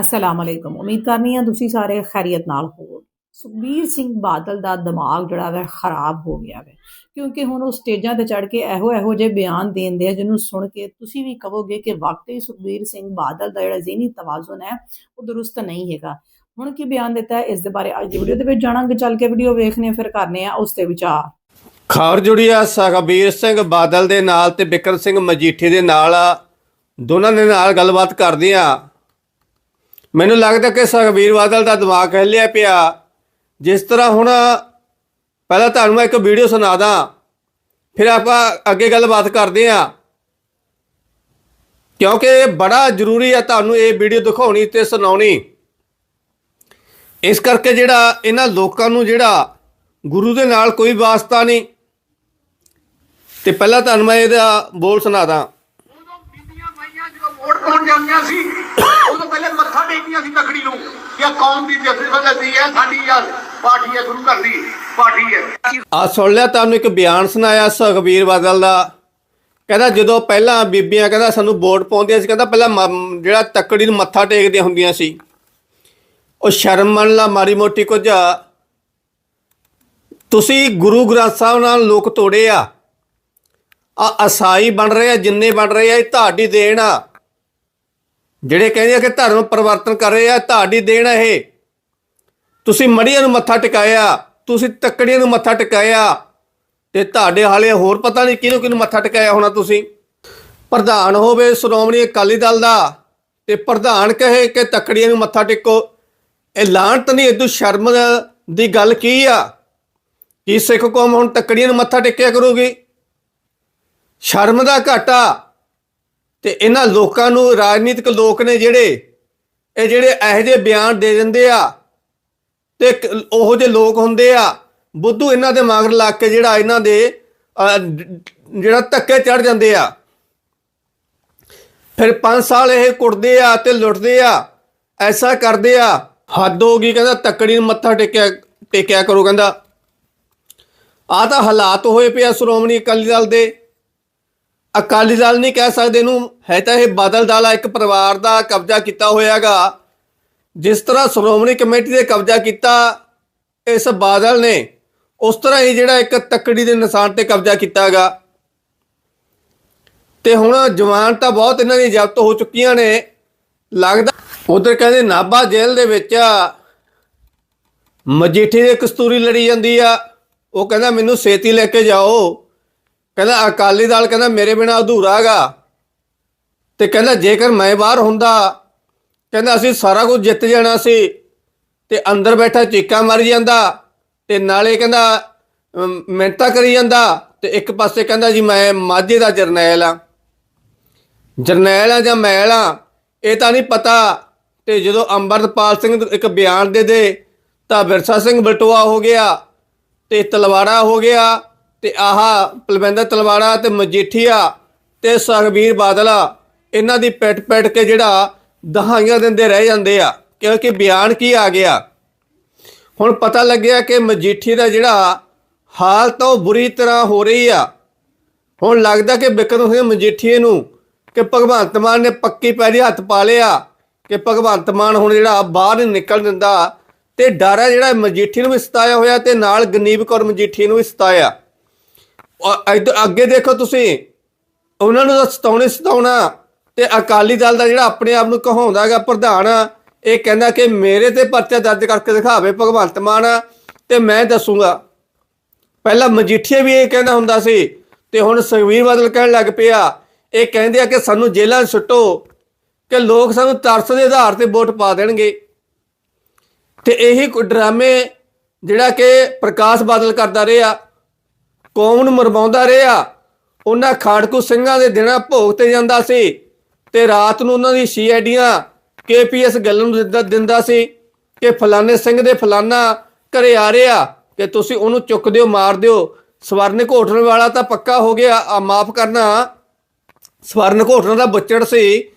ਅਸਲਾਮ ਅਲੈਕੁਮ ਉਮੀਦ ਕਰਨੀ ਆ ਤੁਸੀਂ ਸਾਰੇ ਖੈਰੀਅਤ ਨਾਲ ਹੋਵੋ ਸੁਖਬੀਰ ਸਿੰਘ ਬਾਦਲ ਦਾ ਦਿਮਾਗ ਜਿਹੜਾ ਵਾ ਖਰਾਬ ਹੋ ਗਿਆ ਵਾ। ਕਿਉਂਕਿ ਹੁਣ ਉਹ ਸਟੇਜਾਂ ਤੇ ਚੜ ਕੇ ਇਹੋ ਇਹੋ ਜਿਹੇ ਬਿਆਨ ਦੇਂਦੇ ਆ ਜਿਹਨੂੰ ਸੁਣ ਕੇ ਤੁਸੀਂ ਵੀ ਕਹੋਗੇ ਕਿ ਵਾਕਈ ਸੁਖਬੀਰ ਸਿੰਘ ਬਾਦਲ ਦਾ ਜਿਹੜਾ ਜ਼ਿਹਨੀ ਤਵਾਜ਼ਨ ਹੈ, ਉਹ ਦਰੁਸਤ ਨਹੀਂ ਹੈਗਾ। ਹੁਣ ਕੀ ਬਿਆਨ ਦਿੱਤਾ ਹੈ? ਇਸ ਦੇ ਬਾਰੇ ਅੱਜ ਦੀ ਵੀਡੀਓ ਦੇ ਵਿੱਚ ਜਾਣਾਂਗੇ। ਚੱਲ ਕੇ ਵੀਡੀਓ ਵੇਖਨੇ ਫਿਰ ਕਰਨੇ ਆ ਉਸ ਤੇ ਵਿਚਾਰ। ਖਬਰ ਜੁੜੀ ਆ ਸੁਖਬੀਰ ਸਿੰਘ ਬਾਦਲ ਦੇ ਨਾਲ ਤੇ ਬਿਕਰਮ ਸਿੰਘ ਮਜੀਠੀ ਦੇ ਨਾਲ। ਦੋਨਾਂ ਦੇ ਨਾਲ ਗੱਲਬਾਤ ਕਰਦੇ ਆ ਮੈਨੂੰ ਲੱਗਦਾ ਕਿ ਸੁਖਬੀਰ ਬਾਦਲ ਦਾ ਦਿਮਾਗ ਹਿੱਲਿਆ ਪਿਆ। ਜਿਸ ਤਰ੍ਹਾਂ ਹੁਣ ਪਹਿਲਾਂ ਤੁਹਾਨੂੰ ਮੈਂ ਇੱਕ ਵੀਡੀਓ ਸੁਣਾ ਦਾਂ ਫਿਰ ਆਪਾਂ ਅੱਗੇ ਗੱਲਬਾਤ ਕਰਦੇ ਆ ਕਿਉਂਕਿ ਇਹ ਬੜਾ ਜ਼ਰੂਰੀ ਆ ਤੁਹਾਨੂੰ ਇਹ ਵੀਡੀਓ ਦਿਖਾਉਣੀ ਤੇ ਸੁਣਾਉਣੀ। ਇਸ ਕਰਕੇ ਜਿਹੜਾ ਇਹਨਾਂ ਲੋਕਾਂ ਨੂੰ ਜਿਹੜਾ ਗੁਰੂ ਦੇ ਨਾਲ ਕੋਈ ਵਾਸਤਾ ਨਹੀਂ। ਤੇ ਪਹਿਲਾਂ ਤੁਹਾਨੂੰ ਮੈਂ ਇਹਦਾ ਬੋਲ ਸੁਣਾਦਾ। ਉਦੋਂ ਬੀਬੀਆਂ ਮਾਈਆਂ ਜਦੋਂ ਵੋਟ ਪਾਉਣ ਜਾਂਦੀਆਂ ਸੀ ਪਹਿਲੇ ਮੱਥਾ ਟੇਕਦੀਆਂ ਸੀ ਤਕੜੀ ਨੂੰ ਕਿ ਕੌਮ ਦੀ ਜਥੇਬੰਦੀ ਹੈ, ਸਾਡੀ ਯਾਰ ਪਾਰਟੀ ਹੈ, ਗੁਰੂ ਘਰ ਦੀ ਪਾਰਟੀ ਹੈ। ਆ ਸੁਣ ਲਿਆ, ਤੁਹਾਨੂੰ ਇੱਕ ਬਿਆਨ ਸੁਣਾਇਆ ਸੁਖਬੀਰ ਬਾਦਲ ਦਾ। ਕਹਿੰਦਾ ਜਦੋਂ ਪਹਿਲਾਂ ਬੀਬੀਆਂ, ਕਹਿੰਦਾ ਸਾਨੂੰ ਵੋਟ ਪਾਉਂਦੀਆਂ ਸੀ, ਕਹਿੰਦਾ ਪਹਿਲਾਂ ਜਿਹੜਾ ਤੱਕੜੀ ਨੂੰ ਮੱਥਾ ਟੇਕਦੀਆਂ ਹੁੰਦੀਆਂ ਸੀ। ਉਹ ਸ਼ਰਮ ਮੰਨ ਲਾ ਮਾਰੀ ਮੋਟੀ ਕੁਝ। ਤੁਸੀਂ ਗੁਰੂ ਗ੍ਰੰਥ ਸਾਹਿਬ ਨਾਲ ਲੋਕ ਤੋੜੇ ਆ। ਆ ਅਸਾਈ ਬਣ ਰਹੇ ਆ, ਜਿੰਨੇ ਬਣ ਰਹੇ ਆ, ਇਹ ਤੁਹਾਡੀ ਦੇਣ ਆ। ਜਿਹੜੇ ਕਹਿੰਦੇ ਆ ਕਿ ਧਰਮ ਪਰਿਵਰਤਨ ਕਰ ਰਹੇ ਆ, ਤੁਹਾਡੀ ਦੇਣ ਆ ਇਹ। ਤੁਸੀਂ ਮੜੀਆਂ ਨੂੰ ਮੱਥਾ ਟਿਕਾਇਆ, ਤੁਸੀਂ ਤੱਕੜੀਆਂ ਨੂੰ ਮੱਥਾ ਟਿਕਾਇਆ, ਤੇ ਤੁਹਾਡੇ ਹਾਲੇ ਹੋਰ ਪਤਾ ਨਹੀਂ ਕਿਹਨੂੰ ਕਿਹਨੂੰ ਮੱਥਾ ਟਿਕਾਇਆ ਹੋਣਾ ਤੁਸੀਂ। ਪ੍ਰਧਾਨ ਹੋਵੇ ਸ਼੍ਰੋਮਣੀ ਅਕਾਲੀ ਦਲ ਦਾ, ਤੇ ਪ੍ਰਧਾਨ ਕਹੇ ਕਿ ਤੱਕੜੀਆਂ ਨੂੰ ਮੱਥਾ ਟੇਕੋ। ਇਹ ਲਾਂਟ ਨਹੀਂ ਇਦੋਂ ਸ਼ਰਮ ਦੀ ਗੱਲ ਕੀ ਆ? ਕੀ ਸਿੱਖ ਕੌਮ ਹੁਣ ਤੱਕੜੀਆਂ ਨੂੰ ਮੱਥਾ ਟੇਕਿਆ ਕਰੂਗੀ? ਸ਼ਰਮ ਦਾ ਘਾਟਾ। ਤੇ ਇਹਨਾਂ ਲੋਕਾਂ ਨੂੰ ਰਾਜਨੀਤਿਕ ਲੋਕ ਨੇ ਜਿਹੜੇ, ਇਹ ਜਿਹੜੇ ਇਹੋ ਜਿਹੇ ਬਿਆਨ ਦੇ ਦਿੰਦੇ ਆ ਤੇ ਇੱਕ ਉਹੋ ਜਿਹੇ ਲੋਕ ਹੁੰਦੇ ਆ, ਬੁੱਧੂ ਇਹਨਾਂ ਦੇ ਮਗਰ ਲੱਗ ਕੇ ਜਿਹੜਾ ਇਹਨਾਂ ਦੇ ਜਿਹੜਾ ਧੱਕੇ ਚੜ ਜਾਂਦੇ ਆ। ਫਿਰ 5 ਸਾਲ ਇਹ ਕੁੱਟਦੇ ਆ ਤੇ ਲੁੱਟਦੇ ਆ, ਐਸਾ ਕਰਦੇ ਆ, ਹੱਦ ਹੋ ਗਈ ਕਹਿੰਦਾ ਤੱਕੜੀ ਨੂੰ ਮੱਥਾ ਟੇਕਿਆ ਟੇਕਿਆ ਕਰੋ ਕਹਿੰਦਾ। ਆ ਤਾਂ ਹਾਲਾਤ ਹੋਏ ਪਿਆ ਸ਼੍ਰੋਮਣੀ ਅਕਾਲੀ ਦਲ ਦੇ। ਅਕਾਲੀ ਦਲ ਨਹੀਂ ਕਹਿ ਸਕਦੇ ਇਹਨੂੰ। ਹੈ ਤਾਂ ਇਹ ਬਾਦਲ ਦਲ ਆ, ਇੱਕ ਪਰਿਵਾਰ ਦਾ ਕਬਜ਼ਾ ਕੀਤਾ ਹੋਇਆਗਾ। ਜਿਸ ਤਰ੍ਹਾਂ ਸ਼੍ਰੋਮਣੀ ਕਮੇਟੀ ਦੇ ਕਬਜ਼ਾ ਕੀਤਾ ਇਸ ਬਾਦਲ ਨੇ, ਉਸ ਤਰ੍ਹਾਂ ਹੀ ਜਿਹੜਾ ਇੱਕ ਤੱਕੜੀ ਦੇ ਨਿਸ਼ਾਨ ਤੇ ਕਬਜ਼ਾ ਕੀਤਾਗਾ। ਤੇ ਹੁਣ ਜਵਾਨ ਤਾਂ ਬਹੁਤ ਇਹਨਾਂ ਦੀ ਜ਼ਬਤ ਹੋ ਚੁੱਕੀਆਂ ਨੇ। ਲੱਗਦਾ ਉਧਰ ਕਹਿੰਦੇ ਨਾਭਾ ਜੇਲ੍ਹ ਦੇ ਵਿੱਚ ਮਜੀਠੀ ਦੇ ਕਸਤੂਰੀ ਲੜੀ ਜਾਂਦੀ ਆ। ਉਹ ਕਹਿੰਦਾ ਮੈਨੂੰ ਛੇਤੀ ਲੈ ਕੇ ਜਾਓ। ਕਹਿੰਦਾ, ਅਕਾਲੀ ਦਲ ਕਹਿੰਦਾ, ਮੇਰੇ ਬਿਨਾ ਅਧੂਰਾ ਹੈਗਾ। ਤੇ ਕਹਿੰਦਾ, ਜੇਕਰ ਮੈਂ ਬਾਹਰ ਹੁੰਦਾ, ਕਹਿੰਦਾ, ਅਸੀਂ ਸਾਰਾ ਕੁਝ ਜਿੱਤ ਜਾਣਾ ਸੀ ਤੇ ਅੰਦਰ ਬੈਠਾ ਚੀਕਾਂ ਮਾਰੀ ਜਾਂਦਾ ਤੇ ਨਾਲੇ ਕਹਿੰਦਾ ਮਿਹਨਤਾਂ ਕਰੀ ਜਾਂਦਾ ਤੇ ਇੱਕ ਪਾਸੇ ਕਹਿੰਦਾ ਜੀ, ਮੈਂ ਮਾਝੇ ਦਾ ਜਰਨੈਲ ਆ ਜਰਨੈਲ ਆ ਜਾਂ ਮੈਲ ਆ ਇਹ ਤਾਂ ਨਹੀਂ ਪਤਾ। ਤੇ ਜਦੋਂ ਅੰਮ੍ਰਿਤਪਾਲ ਸਿੰਘ ਇੱਕ ਬਿਆਨ ਦੇ ਦੇ, ਤਾਂ ਵਿਰਸਾ ਸਿੰਘ ਬਲਟੋਆ ਹੋ ਗਿਆ ਤੇ ਤਲਵਾਰਾ ਹੋ ਗਿਆ। ਤੇ ਆਹਾ ਪਲਵਿੰਦਰ ਤਲਵਾੜਾ ਤੇ ਮਜੀਠੀਆ ਤੇ ਸੁਖਬੀਰ ਬਾਦਲਾ ਇਹਨਾਂ ਦੀ ਪੈਟ ਪੈਟ ਕੇ ਜਿਹੜਾ ਦਹਾਈਆਂ ਦਿੰਦੇ ਰਹਿ ਜਾਂਦੇ ਆ, ਕਿਉਂਕਿ ਬਿਆਨ ਕੀ ਆ ਗਿਆ? ਹੁਣ ਪਤਾ ਲੱਗਿਆ ਕਿ ਮਜੀਠੀ ਦਾ ਜਿਹੜਾ ਹਾਲਤ ਆ ਉਹ ਬੁਰੀ ਤਰ੍ਹਾਂ ਹੋ ਰਹੀ ਆ। ਹੁਣ ਲੱਗਦਾ ਕਿ ਬਿਕਰਮ ਸਿੰਘ ਮਜੀਠੀਏ ਨੂੰ ਕਿ ਭਗਵੰਤ ਮਾਨ ਨੇ ਪੱਕੀ ਪੈਰੀ ਹੱਥ ਪਾ ਲਿਆ, ਕਿ ਭਗਵੰਤ ਮਾਨ ਹੁਣ ਜਿਹੜਾ ਬਾਹਰ ਨਹੀਂ ਨਿਕਲ ਦਿੰਦਾ ਤੇ ਡਰ ਹੈ ਜਿਹੜਾ ਮਜੀਠੀ ਨੂੰ ਵੀ ਸਤਾਇਆ ਹੋਇਆ ਤੇ ਨਾਲ ਗਨੀਬ ਕੌਰ ਮਜੀਠੀ ਨੂੰ ਵੀ ਸਤਾਇਆ। ਅੱਗੇ ਦੇਖੋ ਤੁਸੀਂ। ਉਹਨਾਂ ਨੂੰ ਤਾਂ ਸਤਾਉਣੇ ਸਤਾਉਣਾ। ਤੇ ਅਕਾਲੀ ਦਲ ਦਾ ਜਿਹੜਾ ਆਪਣੇ ਆਪ ਨੂੰ ਕਹਾਉਂਦਾ ਹੈਗਾ ਪ੍ਰਧਾਨ, ਇਹ ਕਹਿੰਦਾ ਕਿ ਮੇਰੇ ਤੇ ਪਰਚਾ ਦਰਜ ਕਰਕੇ ਦਿਖਾਵੇ ਭਗਵੰਤ ਮਾਨ। ਤੇ ਮੈਂ ਦੱਸੂਗਾ। ਪਹਿਲਾਂ ਮਜੀਠੀਆ ਵੀ ਇਹ ਕਹਿੰਦਾ ਹੁੰਦਾ ਸੀ। ਤੇ ਹੁਣ ਸੁਖਬੀਰ ਬਾਦਲ ਕਹਿਣ ਲੱਗ ਪਿਆ। ਇਹ ਕਹਿੰਦੇ ਆ ਕਿ ਸਾਨੂੰ ਜੇਲ੍ਹਾਂ ਸੁੱਟੋ। ਕਿ ਲੋਕ ਸਾਨੂੰ ਤਰਸ ਦੇ ਆਧਾਰ ਤੇ ਵੋਟ ਪਾ ਦੇਣਗੇ। ਤੇ ਇਹੀ ਡਰਾਮੇ ਜਿਹੜਾ ਕਿ ਪ੍ਰਕਾਸ਼ ਬਾਦਲ ਕਰਦਾ ਰਿਹਾ। ਕੌਮ ਨੂੰ ਮਰਵਾਉਂਦਾ ਰਿਹਾ। ਉਹਨਾਂ ਖਾੜਕੂ ਸਿੰਘਾਂ ਦੇ ਦਿਨਾਂ ਭੋਗ ਤੇ ਜਾਂਦਾ ਸੀ ਤੇ ਰਾਤ ਨੂੰ ਉਹਨਾਂ ਦੀ ਸੀਆਈਡੀਆਂ ਕੇਪੀਐਸ ਗੱਲ ਨੂੰ ਦਿੰਦਾ ਦਿੰਦਾ ਸੀ ਕਿ ਫਲਾਣੇ ਸਿੰਘ ਦੇ ਫਲਾਨਾ ਘਰੇ ਆ ਰਿਹਾ, ਕਿ ਤੁਸੀਂ ਉਹਨੂੰ ਚੁੱਕ ਦਿਓ, ਮਾਰ ਦਿਓ। ਸਵਰਨ ਘੋਟਣ ਵਾਲਾ ਤਾਂ ਪੱਕਾ ਹੋ ਗਿਆ। ਆ ਮਾਫ ਕਰਨਾ। ਸਵਰਨ ਘੋਟਣ ਦਾ ਬੱਚੜ ਸੀ।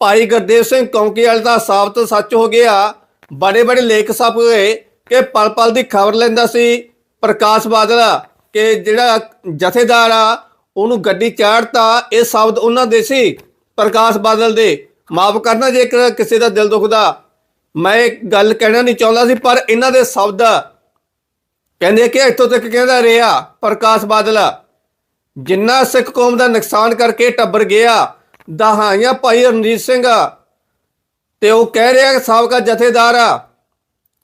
ਭਾਈ ਗੁਰਦੇਵ ਸਿੰਘ ਕੌਂਕੀ ਵਾਲੇ ਦਾ ਸਾਬਤ ਸੱਚ ਹੋ ਗਿਆ। ਬੜੇ ਬੜੇ ਲੇਖ ਛਪ ਗਏ ਕਿ ਪਲ ਪਲ ਦੀ ਖਬਰ ਲੈਂਦਾ ਸੀ ਪ੍ਰਕਾਸ਼ ਬਾਦਲ। ਕਿ ਜਿਹੜਾ ਜਥੇਦਾਰ ਆ, ਉਹਨੂੰ ਗੱਡੀ ਚਾੜਤਾ, ਇਹ ਸ਼ਬਦ ਉਹਨਾਂ ਦੇ ਸੀ, ਪ੍ਰਕਾਸ਼ ਬਾਦਲ ਦੇ। ਮਾਫ ਕਰਨਾ ਜੇ ਇੱਕ ਕਿਸੇ ਦਾ ਦਿਲ ਦੁਖਦਾ। ਮੈਂ ਇਹ ਗੱਲ ਕਹਿਣਾ ਨਹੀਂ ਚਾਹੁੰਦਾ ਸੀ, ਪਰ ਇਹਨਾਂ ਦੇ ਸ਼ਬਦ ਕਹਿੰਦੇ ਕਿ ਇੱਥੋਂ ਤੱਕ ਕਹਿੰਦਾ ਰਿਹਾ, ਪ੍ਰਕਾਸ਼ ਬਾਦਲ, ਜਿੰਨਾ ਸਿੱਖ ਕੌਮ ਦਾ ਨੁਕਸਾਨ ਕਰਕੇ ਟੱਬਰ ਗਿਆ, ਦਹਾਈਆਂ ਭਾਈ ਰਣਜੀਤ ਸਿੰਘ, ਤੇ ਉਹ ਕਹਿ ਰਿਹਾ ਕਿ ਸਾਬਕਾ ਜਥੇਦਾਰ ਆ,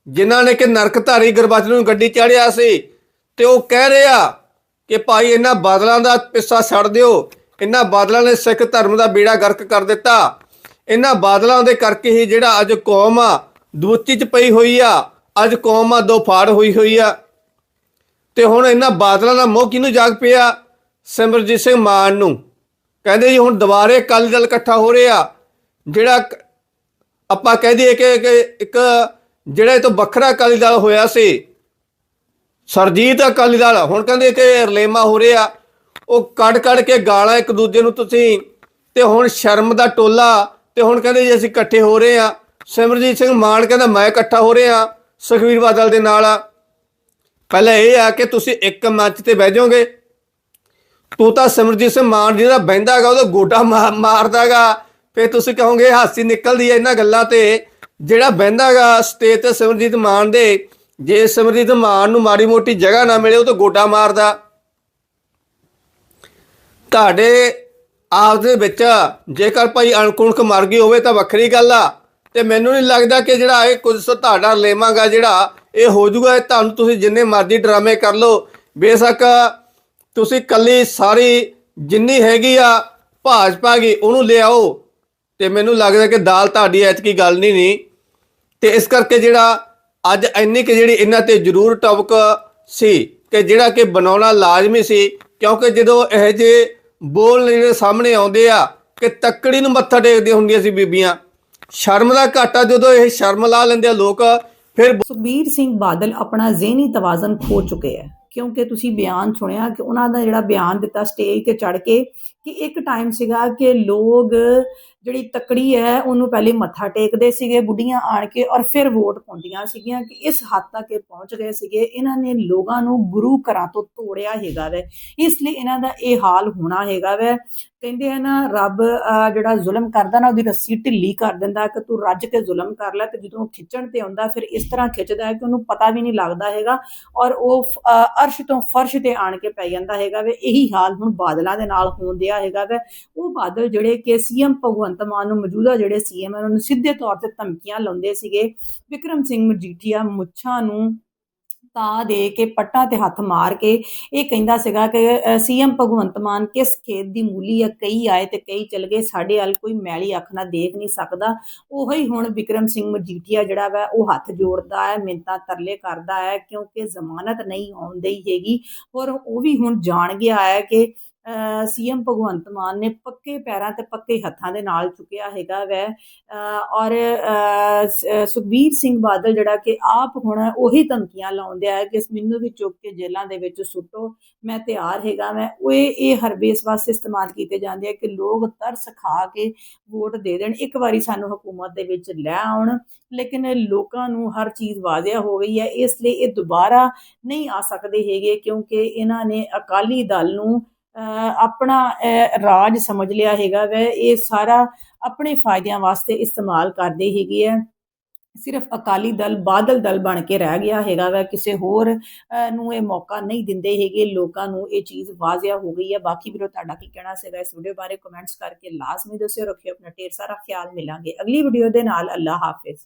ਜਿਨ੍ਹਾਂ ਨੇ ਕਿ ਨਰਕਧਾਰੀ ਗੁਰਬਚਨ ਨੂੰ ਗੱਡੀ ਚਾੜਿਆ ਸੀ। ਤੇ ਉਹ ਕਹਿ ਰਿਹਾ ਕਿ ਭਾਈ ਇਹਨਾਂ ਬਾਦਲਾਂ ਦਾ ਪਿੱਸਾ ਛੱਡ ਦਿਓ। ਇਹਨਾਂ ਬਾਦਲਾਂ ਨੇ ਸਿੱਖ ਧਰਮ ਦਾ ਬੇੜਾ ਗਰਕ ਕਰ ਦਿੱਤਾ। ਇਹਨਾਂ ਬਾਦਲਾਂ ਦੇ ਕਰਕੇ ਹੀ ਜਿਹੜਾ ਅੱਜ ਕੌਮ ਆ ਦੂਚੀ ਚ ਪਈ ਹੋਈ ਆ। ਅੱਜ ਕੌਮ ਆ, ਦੋ ਫਾੜ ਹੋਈ ਹੋਈ ਆ। ਤੇ ਹੁਣ ਇਹਨਾਂ ਬਾਦਲਾਂ ਦਾ ਮੋਹ ਕਿਹਨੂੰ ਜਾਗ ਪਿਆ? ਸਿਮਰਜੀਤ ਸਿੰਘ ਮਾਨ ਨੂੰ। ਕਹਿੰਦੇ ਜੀ ਹੁਣ ਦੁਬਾਰੇ ਅਕਾਲੀ ਦਲ ਇਕੱਠਾ ਹੋ ਰਿਹਾ। ਜਿਹੜਾ ਆਪਾਂ ਕਹਿ ਦਈਏ ਕਿ ਕਿ ਇੱਕ ਜਿਹੜਾ ਇਹ ਤੋਂ ਵੱਖਰਾ ਅਕਾਲੀ ਦਲ ਹੋਇਆ ਸੀ ਸਰਜੀਤ ਅਕਾਲੀ ਦਲ, ਹੁਣ ਕਹਿੰਦੇ ਕਿ ਰਲੇਮਾ ਹੋ ਰਿਹਾ ਉਹ ਕੱਢ ਕੱਢ ਕੇ ਗਾਲਾਂ ਇੱਕ ਦੂਜੇ ਨੂੰ ਤੁਸੀਂ, ਤੇ ਹੁਣ ਸ਼ਰਮ ਦਾ ਟੋਲਾ, ਤੇ ਹੁਣ ਕਹਿੰਦੇ ਜੀ ਅਸੀਂ ਇਕੱਠੇ ਹੋ ਰਹੇ ਆ। ਸਿਮਰਜੀਤ ਸਿੰਘ ਮਾਨ ਕਹਿੰਦਾ ਮੈਂ ਇਕੱਠਾ ਹੋ ਰਿਹਾ, ਸੁਖਵੀਰ ਬਾਦਲ ਦੇ ਨਾਲ ਪਹਿਲਾਂ ਇਹ ਆ ਕਿ ਤੁਸੀਂ ਇੱਕ ਮੰਚ ਤੇ ਬਹਿ ਜਾਓਗੇ। ਤੂੰ ਤਾਂ ਸਿਮਰਜੀਤ ਸਿੰਘ ਮਾਨ ਜਿਹੜਾ ਬਹਿੰਦਾਗਾ ਉਹਦਾ ਗੋਡਾ ਮਾ- ਮਾਰਦਾਗਾ ਫੇ ਤੁਸੀਂ ਕਹੋਗੇ ਹਾਸੀ ਨਿਕਲਦੀ ਹੈ ਇਹਨਾਂ ਗੱਲਾਂ ਤੇ। ਜਿਹੜਾ ਬਹਿੰਦਾਗਾ ਸਟੇਜ ਤੇ ਸਿਮਰਜੀਤ ਮਾਨ ਦੇ ਜੇ ਸਿਮਰਜੀਤ ਮਾਨ ਨੂੰ ਮਾੜੀ ਮੋਟੀ ਜਗ੍ਹਾ ਨਾ ਮਿਲੇ, ਉਹ ਤਾਂ ਗੋਡਾ ਮਾਰਦਾ। ਤੁਹਾਡੇ ਆਪ ਦੇ ਵਿੱਚ ਜੇਕਰ ਭਾਈ ਅਣਕੁਣਕ ਮਰ ਗਈ ਹੋਵੇ ਤਾਂ ਵੱਖਰੀ ਗੱਲ ਆ। ਤੇ ਮੈਨੂੰ ਨਹੀਂ ਲੱਗਦਾ ਕਿ ਜਿਹੜਾ ਇਹ ਕੁਝ ਸੋ ਤੁਹਾਡਾ ਲੇਵਾਂਗਾ ਜਿਹੜਾ ਇਹ ਹੋ ਜਾਊਗਾ, ਇਹ ਤੁਹਾਨੂੰ ਤੁਸੀਂ ਜਿੰਨੇ ਮਰਜ਼ੀ ਡਰਾਮੇ ਕਰ ਲਓ। ਬੇਸ਼ੱਕ ਤੁਸੀਂ ਕੱਲੀ ਸਾਰੀ ਜਿੰਨੀ ਹੈਗੀ ਆ ਭਾਜਪਾ ਦੀ, ਉਹਨੂੰ ਲਿਆਓ ਤੇ ਮੈਨੂੰ ਲੱਗਦਾ ਕਿ ਦਾਲ ਤੁਹਾਡੀ ਐਤਕੀ ਗੱਲ ਨਹੀਂ ਨਹੀਂ। ਤੇ ਇਸ ਕਰਕੇ ਜਿਹੜਾ ਅੱਜ ਇੰਨੀ ਕਿ ਜਿਹੜੀ ਇਹਨਾਂ ਤੇ ਜ਼ਰੂਰ ਟੌਪਕ ਸੀ ਕਿ ਜਿਹੜਾ ਕਿ ਬਣਾਉਣਾ ਲਾਜ਼ਮੀ ਸੀ, ਕਿਉਂਕਿ ਜਦੋਂ ਇਹ ਜੇ ਬੋਲ ਜਿਹੜੇ ਸਾਹਮਣੇ ਆਉਂਦੇ ਆ, ਕਿ ਤੱਕੜੀ ਨੂੰ ਮੱਥਾ ਟੇਕਦੀਆਂ ਹੁੰਦੀਆਂ ਸੀ ਬੀਬੀਆਂ, ਸ਼ਰਮ ਦਾ ਘਾਟਾ ਜਦੋਂ ਇਹ ਸ਼ਰਮ ਲਾ ਲੈਂਦੇ ਆ ਲੋਕ, ਫਿਰ ਸੁਖਬੀਰ ਸਿੰਘ ਬਾਦਲ ਆਪਣਾ ਜ਼ਿਹਨੀ ਤਵਾਜ਼ਨ ਖੋ ਚੁੱਕੇ ਹੈ ਕਿਉਂਕਿ ਤੁਸੀਂ ਬਿਆਨ ਸੁਣਿਆ ਕਿ ਉਹਨਾਂ ਦਾ ਜਿਹੜਾ ਬਿਆਨ ਦਿੱਤਾ ਸਟੇਜ ਤੇ ਚੜ ਕੇ ਕਿ ਇੱਕ ਟਾਈਮ ਸੀਗਾ ਕਿ ਲੋਕ ਜਿਹੜੀ ਤਕੜੀ ਹੈ, ਉਹਨੂੰ ਪਹਿਲੇ ਮੱਥਾ ਟੇਕਦੇ ਸੀਗੇ, ਬੁੱਢੀਆਂ ਆਣ ਕੇ ਔਰ ਫਿਰ ਵੋਟ ਪਾਉਂਦੀਆਂ ਸੀਗੀਆਂ ਕਿ ਇਸ ਹੱਦ ਤੱਕ ਇਹ ਪਹੁੰਚ ਗਏ ਸੀਗੇ। ਇਹਨਾਂ ਨੇ ਲੋਕਾਂ ਨੂੰ ਗੁਰੂ ਘਰਾਂ ਤੋਂ ਤੋੜਿਆ ਹੈਗਾ ਵੈ। ਇਸ ਲਈ ਇਹਨਾਂ ਦਾ ਇਹ ਹਾਲ ਹੋਣਾ ਹੈਗਾ ਵੈ। ਕਹਿੰਦੇ ਆ ਨਾ, ਰੱਬ ਜਿਹੜਾ ਜ਼ੁਲਮ ਕਰਦਾ ਨਾ, ਉਹਦੀ ਰੱਸੀ ਢਿੱਲੀ ਕਰ ਦਿੰਦਾ ਕਿ ਤੂੰ ਰੱਜ ਕੇ ਜ਼ੁਲਮ ਕਰ ਲੈ ਤੇ ਜਦੋਂ ਖਿੱਚਣ ਤੇ ਆਉਂਦਾ, ਫਿਰ ਇਸ ਤਰ੍ਹਾਂ ਖਿੱਚਦਾ ਹੈ ਕਿ ਉਹਨੂੰ ਪਤਾ ਵੀ ਨਹੀਂ ਲੱਗਦਾ ਹੈਗਾ ਔਰ ਉਹ ਅਰਸ਼ ਤੋਂ ਫਰਸ਼ ਤੇ ਆਣ ਕੇ ਪੈ ਜਾਂਦਾ ਹੈਗਾ ਵੇ। ਇਹੀ ਹਾਲ ਹੁਣ ਬਾਦਲਾਂ ਦੇ ਨਾਲ ਹੋਣ ਦਿਆ ਹੈਗਾ ਵੇ। ਉਹ ਬਾਦਲ ਜਿਹੜੇ ਕਿ ਸੀਐਮ ਭਗਵੰਤ ਮਾਨ ਨੂੰ ਮੌਜੂਦਾ ਜਿਹੜੇ ਸੀਐਮ ਉਹਨਾਂ ਨੂੰ ਸਿੱਧੇ ਤੌਰ ਤੇ ਧਮਕੀਆਂ ਲਾਉਂਦੇ ਸੀਗੇ। ਵਿਕਰਮ ਸਿੰਘ ਮਜੀਠੀਆ ਮੁੱਛਾਂ ਨੂੰ ਤਾਂ ਦੇ ਕੇ ਪੱਟਾਂ ਤੇ ਹੱਥ ਮਾਰ ਕੇ ਇਹ ਕਹਿੰਦਾ ਸੀਗਾ ਕਿ ਸੀਐਮ ਭਗਵੰਤ ਮਾਨ ਕਿਸ ਖੇਤ ਦੀ ਮੂਲੀ ਆ, ਕਈ ਆਏ ਤੇ ਕਈ ਚਲ ਗਏ, ਸਾਡੇ ਵੱਲ ਕੋਈ ਮੈਲੀ ਅੱਖ ਨਾਲ ਦੇਖ ਨਹੀਂ ਸਕਦਾ। ਉਹੀ ਹੁਣ ਵਿਕਰਮ ਸਿੰਘ ਮਜੀਠੀਆ ਜਿਹੜਾ ਵਾ, ਉਹ ਹੱਥ ਜੋੜਦਾ ਹੈ ਮਿੰਤਾ ਤਰਲੇ ਕਰਦਾ ਹੈ, ਕਿਉਂਕਿ ਜ਼ਮਾਨਤ ਨਹੀਂ ਆਉਂਦੀ ਹੈਗੀ। ਔਰ ਉਹ ਵੀ ਹੁਣ ਜਾਣ ਗਿਆ ਹੈ ਕਿ ਸੀਐਮ ਭਗਵੰਤ ਮਾਨ ਨੇ ਪੱਕੇ ਪੈਰਾਂ ਤੇ ਪੱਕੇ ਹੱਥਾਂ ਦੇ ਨਾਲ ਚੁੱਕਿਆ ਹੈਗਾ ਵੈ। ਔਰ ਸੁਖਬੀਰ ਸਿੰਘ ਬਾਦਲ ਜਿਹੜਾ ਕਿ ਆਪ ਹੁਣ ਉਹੀ ਧਮਕੀਆਂ ਲਾਉਂਦੇ ਆ ਕਿ ਮੈਨੂੰ ਵੀ ਚੁੱਕ ਕੇ ਜੇਲ੍ਹਾਂ ਦੇ ਵਿੱਚ ਸੁੱਟੋ, ਮੈਂ ਤਿਆਰ ਹੈਗਾ ਮੈਂ ਉਹ ਇਹ ਹਰਬੇਸ ਵਾਸਤੇ ਇਸਤੇਮਾਲ ਕੀਤੇ ਜਾਂਦੇ ਆ ਕਿ ਲੋਕ ਤਰਸ ਖਾ ਕੇ ਵੋਟ ਦੇ ਦੇਣ। ਇੱਕ ਵਾਰੀ ਸਾਨੂੰ ਹਕੂਮਤ ਦੇ ਵਿੱਚ ਲੈ ਆਉਣ, ਲੇਕਿਨ ਲੋਕਾਂ ਨੂੰ ਹਰ ਚੀਜ਼ ਵਾਜ਼ਿਆ ਹੋ ਗਈ ਹੈ। ਇਸ ਲਈ ਇਹ ਦੁਬਾਰਾ ਨਹੀਂ ਆ ਸਕਦੇ ਹੈਗੇ ਕਿਉਂਕਿ ਇਹਨਾਂ ਨੇ ਅਕਾਲੀ ਦਲ ਨੂੰ ਆਪਣਾ ਰਾਜ ਸਮਝ ਲਿਆ ਹੈਗਾ ਵੈ, ਇਹ ਸਾਰਾ ਆਪਣੇ ਫਾਇਦਿਆਂ ਵਾਸਤੇ ਇਸਤੇਮਾਲ ਕਰਦੇ ਹੈਗੇ ਆ। ਸਿਰਫ ਅਕਾਲੀ ਦਲ, ਬਾਦਲ ਦਲ ਬਣ ਕੇ ਰਹਿ ਗਿਆ ਹੈਗਾ ਵਾ, ਕਿਸੇ ਹੋਰ ਨੂੰ ਇਹ ਮੌਕਾ ਨਹੀਂ ਦਿੰਦੇ ਹੈਗੇ, ਲੋਕਾਂ ਨੂੰ ਇਹ ਚੀਜ਼ ਵਾਜ਼ਿਆ ਹੋ ਗਈ ਹੈ ਬਾਕੀ ਵੀਰੋ, ਤੁਹਾਡਾ ਕੀ ਕਹਿਣਾ ਸੀਗਾ ਇਸ ਵੀਡੀਓ ਬਾਰੇ? ਕਮੈਂਟਸ ਕਰਕੇ ਲਾਜ਼ਮੀ ਦੱਸਿਓ, ਰੱਖਿਓ ਆਪਣਾ ਢੇਰ ਸਾਰਾ ਖਿਆਲ, ਮਿਲਾਂਗੇ ਅਗਲੀ ਵੀਡੀਓ ਦੇ ਨਾਲ। ਅੱਲਾ ਹਾਫਿਜ਼।